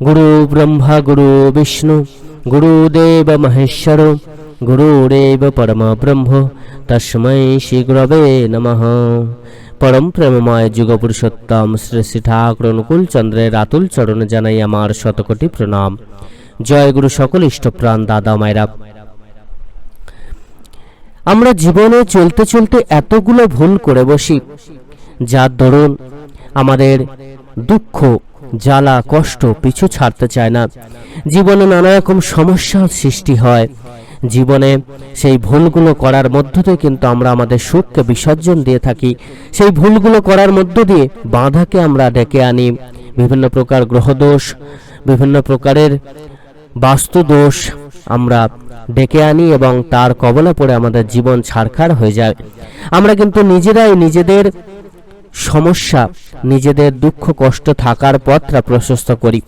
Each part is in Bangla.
গুরু ব্রহ্মা গুরু বিষ্ণু গুরুদেব মহেশ্বর গুরুরেব পরম ব্রহ্ম তস্মৈ শ্রী গুরবে নমঃ পরম প্রেমময় যুগ পুরুষোত্তম শ্রী শ্রী ঠাকুর অনুকূল চন্দ্রের আতুল চরণে জানাই আমার শতকোটি প্রণাম জয় গুরু সকল ইষ্টপ্রাণ দাদা মায়েরা আমরা জীবনে চলতে চলতে এতগুলো ভুল করে বসি, যার দরুন আমাদের দুঃখ জ্বালা, কষ্ট পিছু ছাড়তে চায় না। জীবনে নানা রকম সমস্যার সৃষ্টি হয়। জীবনে সেই ভুলগুলো করার মধ্য দিয়ে কিন্তু আমরা আমাদের সুখকে বিসর্জন দিয়ে থাকি। সেই ভুলগুলো করার মধ্য দিয়ে বাধাকে আমরা ডেকে আনি। বিভিন্ন প্রকার গ্রহদোষ, বিভিন্ন প্রকারের বাস্তুদোষ আমরা ডেকে আনি এবং তার কবলে পড়ে আমাদের জীবন ছাড়খাড় হয়ে যায়। আমরা কিন্তু নিজেরাই নিজেদের সমস্যা, নিজেদের দুঃখ, কষ্ট থাকার পথটা প্রশস্ত করি।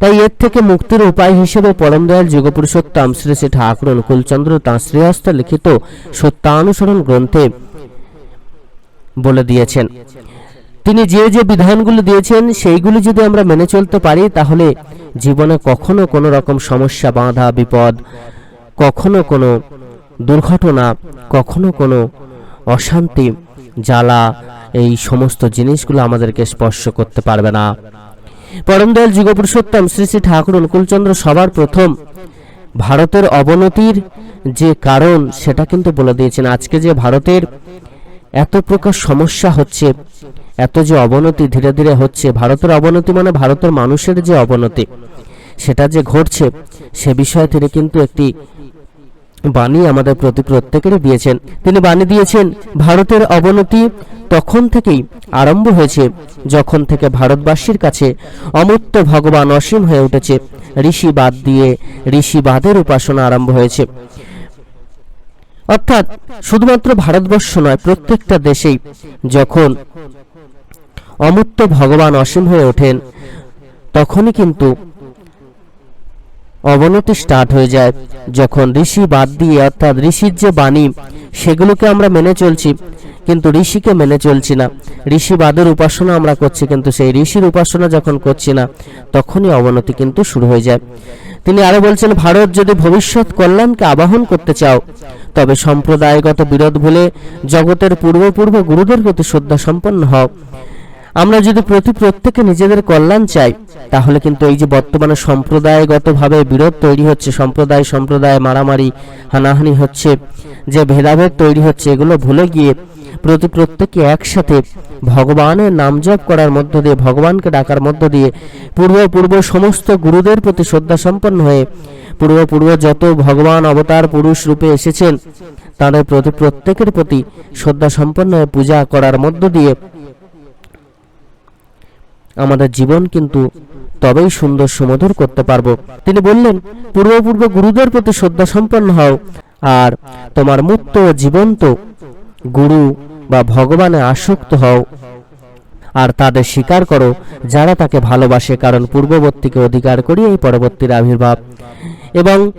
তাই এর থেকে মুক্তির উপায় হিসেবে পরম দয়াল যুগপুরুষোত্তম শ্রী শ্রী ঠাকুর অনুকূলচন্দ্র তাঁর শ্রীহস্তে লিখিত সত্যানুসরণ গ্রন্থে বলে দিয়েছেন। তিনি যে যে বিধানগুলো দিয়েছেন, সেইগুলি যদি আমরা মেনে চলতে পারি, তাহলে জীবনে কখনো কোনো রকম সমস্যা, বাধা, বিপদ, কখনো কোনো দুর্ঘটনা, কখনো কোনো অশান্তি, জ্বালা এই সমস্ত জিনিসগুলো আমাদেরকে স্পর্শ করতে পারবে না। পরম দয়াল যুগপুরুষোত্তম শ্রী শ্রী ঠাকুর অনুকূলচন্দ্র সবার প্রথম ভারতের অবনতির যে কারণ, সেটা কিন্তু বলে দিয়েছেন। আজকে যে ভারতের এত প্রকার সমস্যা হচ্ছে, এত যে অবনতি ধীরে ধীরে হচ্ছে, ভারতের অবনতি মানে ভারতের মানুষের যে অবনতি, সেটা যে ঘটছে, সে বিষয়ে তিনি কিন্তু একটি বাণী আমাদের প্রতি প্রত্যেকেরই দিয়েছেন। তিনি বাণী দিয়েছেন, ভারতের অবনতি তখন থেকেই আরম্ভ হয়েছে, যখন থেকে ভারতবাসীর কাছে অমূর্ত ভগবান অসীম হয়ে উঠেছে। ঋষিবাদ দিয়ে ঋষিবাদের উপাসনা আরম্ভ হয়েছে। অর্থাৎ শুধুমাত্র ভারতবর্ষ নয়, প্রত্যেকটা দেশেই যখন অমূর্ত ভগবান অসীম হয়ে ওঠেন, তখনই কিন্তু অবনতি স্টার্ট হয়ে যায়। যখন ঋষি বাদ দিয়ে অর্থাৎ ঋষির যে বাণী, সেগুলোকে আমরা মেনে চলছি, কিন্তু ঋষিকে মেনে চলছি না। ঋষি বাদের উপাসনা আমরা করছি, কিন্তু সেই ঋষির উপাসনা যখন করছি না, তখনই অবনতি কিন্তু শুরু হয়ে যায়। তিনি আরও বলছেন, ভারত যদি ভবিষ্যৎ কল্যাণকে আবাহন করতে চাও, তবে সম্প্রদায়গত বিরোধ ভুলে জগতের পূর্বপূর্ব গুরুদের প্রতি শ্রদ্ধা সম্পন্ন হও। আমরা যদি প্রতি প্রত্যেকে নিজেদের কল্যাণ চাই, তাহলে কিন্তু এই যে বর্তমানে সম্প্রদায়গতভাবে বিরোধ তৈরি হচ্ছে, সম্প্রদায় সম্প্রদায় মারামারি, হানাহানি হচ্ছে, যে ভেদাভেদ তৈরি হচ্ছে, এগুলো ভুলে গিয়ে প্রতি প্রত্যেকে একসাথে ভগবানের নাম জপ করার মধ্য দিয়ে, ভগবানকে ডাকার মধ্য দিয়ে, পূর্ব পূর্ব সমস্ত গুরুদের প্রতি শ্রদ্ধা সম্পন্ন হয়ে, পূর্ব পূর্ব যত ভগবান অবতার পুরুষ রূপে এসেছেন, তাদের প্রতি প্রত্যেকের প্রতি শ্রদ্ধা সম্পন্ন হয়ে পূজা করার মধ্য দিয়ে আমাদের জীবন কিন্তু তবেই সুন্দর সুমধুর করতে পারব। তিনি বললেন, পূর্বপূর্ব গুরুদের প্রতি শ্রদ্ধা সম্পন্ন হও, আর তোমার মুক্ত ও জীবন্ত গুরু বা ভগবানে আসক্ত হও, আর তাদের স্বীকার করো যারা তাকে ভালোবাসে, কারণ পূর্ববর্তীকে অধিকার করি এই পরবর্তীর আবির্ভাব। এবং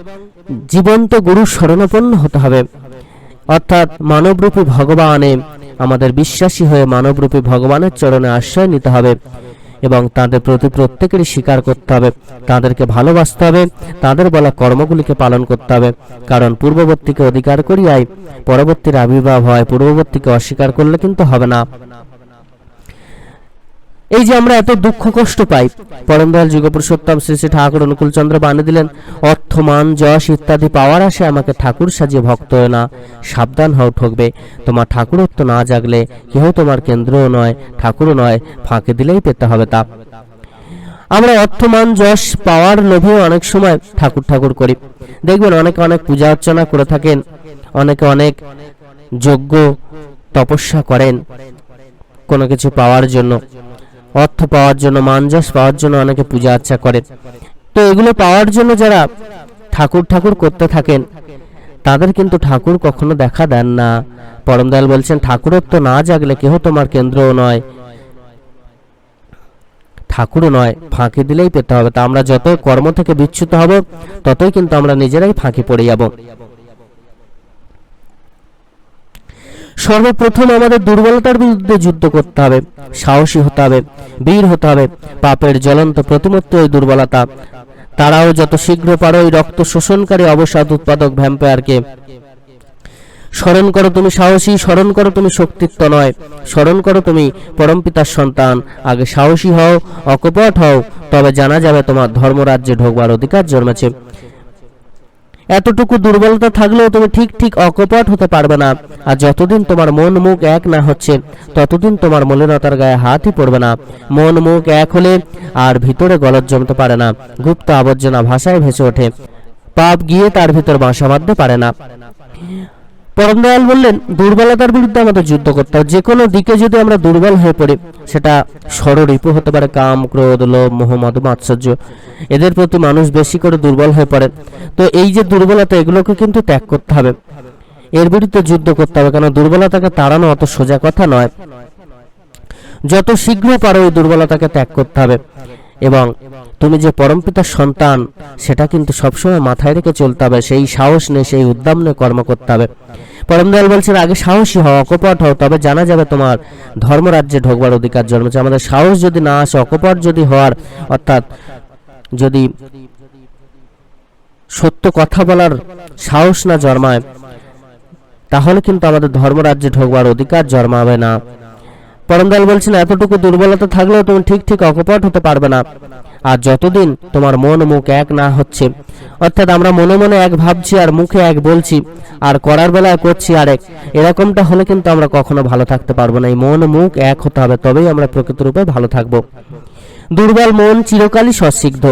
জীবন্ত গুরু শরণাপন্ন হতে হবে। অর্থাৎ মানবরূপী ভগবানে আমাদের বিশ্বাসী হয়ে মানবরূপী ভগবানের চরণে আশ্রয় নিতে হবে। এবং তাদের প্রতি প্রত্যেকেরই স্বীকার করতে হবে। তাদেরকে ভালোবাসতে হবে। তাদের বলা কর্মগুলিকে পালন করতে হবে। কারণ পূর্ববর্তীকে অধিকার করিয়াই পরবর্তীর আবির্ভাব হয়। পূর্ববর্তীকে অস্বীকার করলে কিন্তু হবে না। এই যে আমরা এত দুঃখ কষ্ট পাই। পরম দয়াল যুগপুরুষোত্তম শ্রী শ্রী ঠাকুর অনুকূল চন্দ্র দিলেন, অর্থ, মান, যশ ইত্যাদি পাওয়ার আসে আমাকে ঠাকুর সাজিয়ে ভক্ত না, সাবধান হও ঠকবে। তোমার ঠাকুরত্ব না জাগলে কেহ তোমার কেন্দ্রও নয়, ঠাকুরও নয়, ফাঁকে দিলেই পেতে হবে তা। আমরা অর্থমান যশ পাওয়ার লোভেও অনেক সময় ঠাকুর ঠাকুর করি। দেখবেন অনেকে অনেক পূজা অর্চনা করে থাকেন, অনেকে অনেক যজ্ঞ, তপস্যা করেন কোনো কিছু পাওয়ার জন্য। অর্থ পাওয়ার জন্য মানযশ পাওয়ার জন্য অনেকে পূজা আর্চা করেন। তো এগুলো পাওয়ার জন্য যারা ঠাকুর ঠাকুর করতে থাকেন, তাদের কিন্তু ঠাকুর কখনো দেখা দেন না। পরম দয়াল বলছেন, ঠাকুরত্ব না জাগলে কেহ তোমার কেন্দ্রও নয়। ঠাকুরও নয়, ফাঁকি দিলেই পেতে হবে। তা আমরা যত কর্ম থেকে বিচ্যুত হব, ততই কিন্তু আমরা নিজেরাই ফাঁকি পড়ে যাব। সর্বপ্রথম আমাদের দুর্বলতার বিরুদ্ধে যুদ্ধ করতে হবে, সাহসী হতে হবে, বীর হতে হবে, পাপের জ্বলন্ত প্রতিমূর্তি ওই দুর্বলতা। তারাও যত শীঘ্র পারো ওই রক্ত শোষণকারী অবসাদ উৎপাদক ভ্যাম্পায়ারকে। স্মরণ করো তুমি সাহসী, স্মরণ করো তুমি শক্তিত্ব নয়, স্মরণ করো তুমি পরমপিতার সন্তান। আগে সাহসী হও, অকপট হও, তবে জানা যাবে তোমার ধর্মরাজ্যে ঢোকবার অধিকার জন্মেছে। এতটুকু দুর্বলতা থাকলেও তুমি ঠিক ঠিক অকপট হতে পারবে না। আর যতদিন তোমার মন মুখ এক না হচ্ছে, ততদিন তোমার মলিনতার গায়ে হাতই পড়বে না। মন মুখ এক হলে আর ভিতরে গলত জমতে পারে না। গুপ্ত আবর্জনা ভাষায় ভেসে ওঠে। পাপ গিয়ে তার ভিতর বাসা বাঁধতে পারে না। পরমদয়াল বললেন, দুর্বলতার বিরুদ্ধে আমাদের যুদ্ধ করতে হবে। যে কোনো দিকে যদি আমরা দুর্বল হয়ে পড়ি, সেটা ষড়রিপু হতে পারে, কাম, ক্রোধ, লোভ, মোহ মদ মাৎসর্য। এদের প্রতি মানুষ বেশি করে দুর্বল হয়ে পড়ে। তো এই যে দুর্বলতা, এগুলোকে কিন্তু ত্যাগ করতে হবে। এর বিরুদ্ধে যুদ্ধ করতে হবে কারণ দুর্বলতাকে তাড়ানো অত সোজা কথা নয়। যত শীঘ্র পারো ওই দুর্বলতাকে ত্যাগ করতে হবে। এবং তুমি যে পরমপিতার সন্তান, সেটা কিন্তু সবসময় মাথায় রেখে চলতে হবে, সেই সাহস নিয়ে, সেই উদ্যম নিয়ে কর্ম করতে হবে। পরমদয়াল বলছেন, আগে সাহসী হও, অকপট হও, তবে জানা যাবে তোমার ধর্মরাজ্যে ঢোকবার অধিকার জন্মেছে আমাদের সাহস যদি না আসে, অকপট যদি হওয়ার, অর্থাৎ যদি সত্য কথা বলার সাহস না জন্মায়, তাহলে কিন্তু আমাদের ধর্মরাজ্যে ঢোকবার অধিকার জন্মাবে না। পরমদয়াল বলছেন, এতটুকু দুর্বলতা থাকলেও তুমি ঠিক ঠিক অকপট হতে পারবে না। আর যতদিন তোমার মন মুখ এক না হচ্ছে, অর্থাৎ আমরা মনে মনে এক ভাবছি আর মুখে এক বলছি, আর করার বেলায় করছি আরেক, এরকমটা হলে কিন্তু আমরা কখনো ভালো থাকতে পারব না। এই মন মুখ এক হতে হবে, তবেই আমরা প্রকৃত রূপে ভালো থাকব। দুর্বল মন চিরকালই সসিদ্ধ।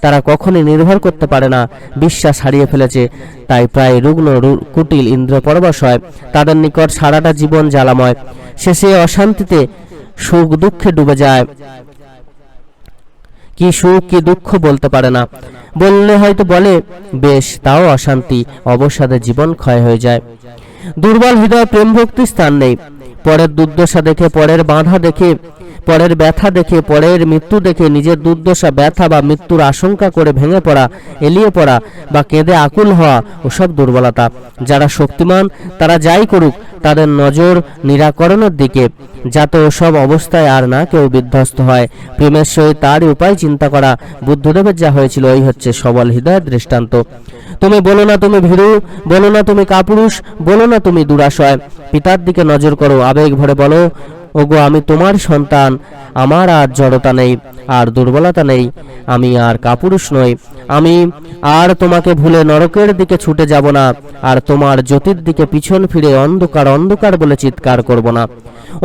তারা কখনই নির্ভর করতে পারে না। বিশ্বাস হারিয়ে ফেলেছে। তাই প্রায় রুগ্ন কুটিল ইন্দ্র পরবশ হয়। তাদের নিকট সারাটা জীবন জ্বালাময়। শেষে অশান্তিতে সুখ দুঃখে ডুবে যায়। কি সুখ, কি দুঃখ বলতে পারে না। বললে হয়তো বলে, বেশ, তাও অশান্তি। অবসাদে জীবন ক্ষয় হয়ে যায়। দুর্বল হৃদয় প্রেম ভক্তি স্থান নেই। পরের দুর্দশা দেখে, পরের বাধা দেখে, পরের ব্যথা দেখে, পরের মৃত্যু দেখে, নিজের দুর্দশা, ব্যথা বা মৃত্যুর আশঙ্কা করে ভেঙে পড়া, এলিয়ে পড়া বা কেঁদে আকুল হওয়া ওসব দুর্বলতা। যারা শক্তিমান, তারা যাই করুক, তাদের নজর নিরাকরণের দিকে। যাতে ওসব অবস্থায় আর না কেউ বিধ্বস্ত হয়। প্রেমের সহিত তারই উপায় চিন্তা করা বুদ্ধদেবের যা হয়েছিল ওই হচ্ছে সবল হৃদয়ের দৃষ্টান্ত। তুমি বলো না তুমি ভীরু, বলো না তুমি কাপুরুষ, বলো না তুমি দুরাশয়। পিতার দিকে নজর করো, আবেগ ভরে বলো, ওগো, আমি তোমার সন্তান, আমার আর জড়তা নেই, আর দুর্বলতা নেই, আমি আর কাপুরুষ নই। আমি আর তোমাকে ভুলে নরকের দিকে ছুটে যাব না, আর তোমার জ্যোতির দিকে পিছন ফিরে অন্ধকার অন্ধকার বলে চিৎকার করব না।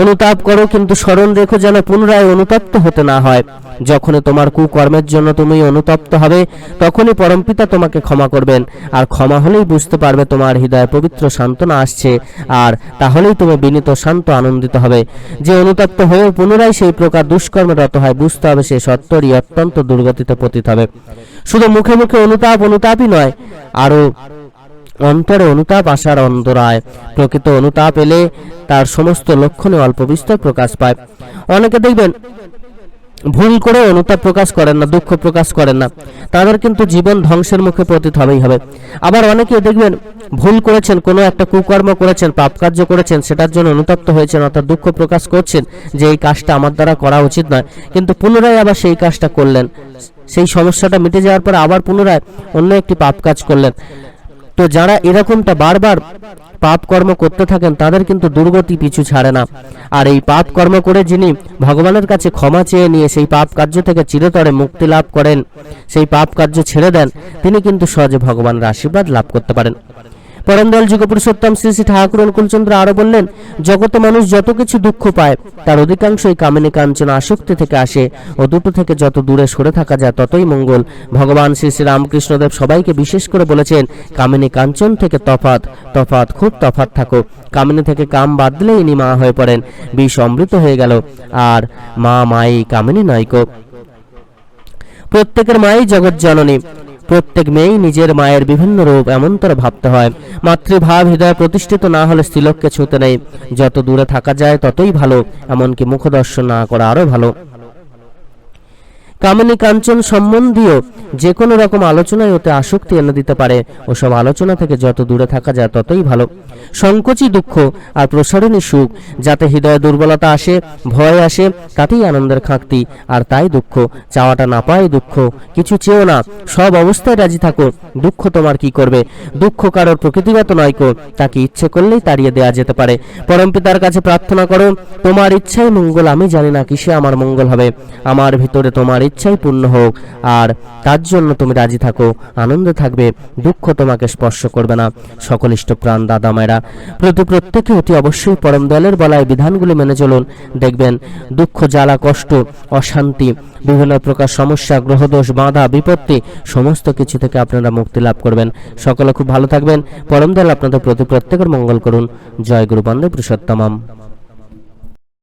অনুতাপ করো, কিন্তু স্মরণ রেখো যেন পুনরায় অনুতপ্ত হতে না হয়। যখনই তোমার কুকর্মের জন্য তুমি অনুতপ্ত হবে, তখনই পরমপিতা তোমাকে ক্ষমা করবেন। আর ক্ষমা হলেই বুঝতে পারবে তোমার হৃদয়ে পবিত্র সান্ত্বনা আসছে, আর তাহলেই তুমি বিনীত, শান্ত, আনন্দিত হবে। যে অনুতপ্ত হয়েও পুনরায় সেই প্রকার দুষ্কর্মে রত হয়, বুঝতে হবে সে সত্তরই অত্যন্ত দুর্গতিতে পতিত হবে। শুধু মুখে মুখে অনুতাপ, অনুতাপই নয়, আরও অন্তরে অনুতাপ আসার অন্তরায়। প্রকৃত অনুতাপ এলে তার সমস্ত লক্ষণে অল্প বিস্তর প্রকাশ পায়। অনেকে দেখবেন ভুল করে অনুতাপ প্রকাশ করেন না, দুঃখ প্রকাশ করেন না। তাদের কিন্তু জীবন ধ্বংসের মুখে পতিত হবেই হবে। আবার অনেকে দেখবেন ভুল করেছেন, কোনো একটা কুকর্ম করেছেন পাপ কার্য করেছেন, সেটার জন্য অনুতপ্ত হয়েছেন, অর্থাৎ দুঃখ প্রকাশ করছেন যে এই কাজটা আমার দ্বারা করা উচিত নয়। কিন্তু পুনরায় আবার সেই কাজটা করলেন। সেই সমস্যাটা মিটে যাওয়ার পর আবার পুনরায় অন্য একটি পাপ কাজ করলেন। তো যারা এরকমটা বারবার পাপ কর্ম করতে থাকেন, তাদের কিন্তু দুর্গতি পিছু ছাড়ে না। আর এই পাপ কর্ম করে যিনি ভগবানের কাছে ক্ষমা চেয়ে নিয়ে সেই পাপ কার্য থেকে চিরতরে মুক্তি লাভ করেন, সেই পাপ কার্য ছেড়ে দেন, তিনি কিন্তু সহজে ভগবানের আশীর্বাদ লাভ করতে পারেন। পরমদয়াল যুগ পুরুষোত্তম শ্রী শ্রী ঠাকুর অনুকূলচন্দ্র আরও বললেন, জগতে মানুষ যত কিছু দুঃখ পায়, তার অধিকাংশই কামিনী কাঞ্চন আসক্তি থেকে আসে। ও দুটো থেকে যত দূরে সরে থাকা যায়, ততই মঙ্গল। ভগবান শ্রী শ্রী রামকৃষ্ণদেব সবাইকে বিশেষ করে বলেছেন, কামিনী কাঞ্চন থেকে তফাত তফাত খুব তফাত থাকো। কামিনী থেকে কাম বাদ দিলেই ইনি মা হয়ে পড়েন। বিষ অমৃত হয়ে গেল। আর মা মাই কামিনী নাইকো প্রত্যেকের মাই জগৎ জননী। প্রত্যেক মেয়েই নিজের মায়ের বিভিন্ন রূপ এমনতর ভাবতে হয়। মাতৃভাব হৃদয়ে প্রতিষ্ঠিত না হলে স্ত্রীলোককে ছুঁতে নেই। যত দূরে থাকা যায় ততই ভালো, এমনকি মুখদর্শন না করা আরও ভালো। কামিনী কাঞ্চন সম্বন্ধীয় যে কোনো রকম আলোচনায় ওতে আসক্তি এনে দিতে পারে। ওসব আলোচনা থেকে যত দূরে থাকা যায় ততই ভালো। সংকোচী দুঃখ আর প্রসারণী সুখ, যাতে হৃদয়ে দুর্বলতা আসে, ভয় আসে, তাতেই আনন্দের খাঁকতি। আর তাই দুঃখ, চাওয়াটা না পায় দুঃখ, কিছু চেয়েও না। সব অবস্থায় রাজি থাকো, দুঃখ তোমার কি করবে? দুঃখ কারোর প্রকৃতিগত নয় কো, তাকে ইচ্ছে করলেই তাড়িয়ে দেওয়া যেতে পারে। পরমপিতার কাছে প্রার্থনা করো, তোমার ইচ্ছাই মঙ্গল, আমি জানি না কিসে আমার মঙ্গল হবে। আমার ভিতরে তোমার ইচ্ছাই পূর্ণ হোক। আর তার জন্য তুমি রাজি থাকো। আনন্দে থাকবে, দুঃখ তোমাকে স্পর্শ করবে না। সকল ইষ্টপ্রাণ দাদা মায়েরা। প্রতি প্রত্যেকে অতি অবশ্যই পরম দয়ালের বলায় বিধানগুলি মেনে চলুন। দেখবেন, দুঃখ, জ্বালা, কষ্ট, অশান্তি, বিভিন্ন প্রকার সমস্যা, গ্রহদোষ, বাধা, বিপত্তি, সমস্ত কিছু থেকে আপনারা মুক্তি লাভ করবেন। সকলে খুব ভালো থাকবেন। পরম দয়াল আপনাদের প্রতি প্রত্যেকের মঙ্গল করুন। জয় গুরু বন্দে পুরুষোত্তমম।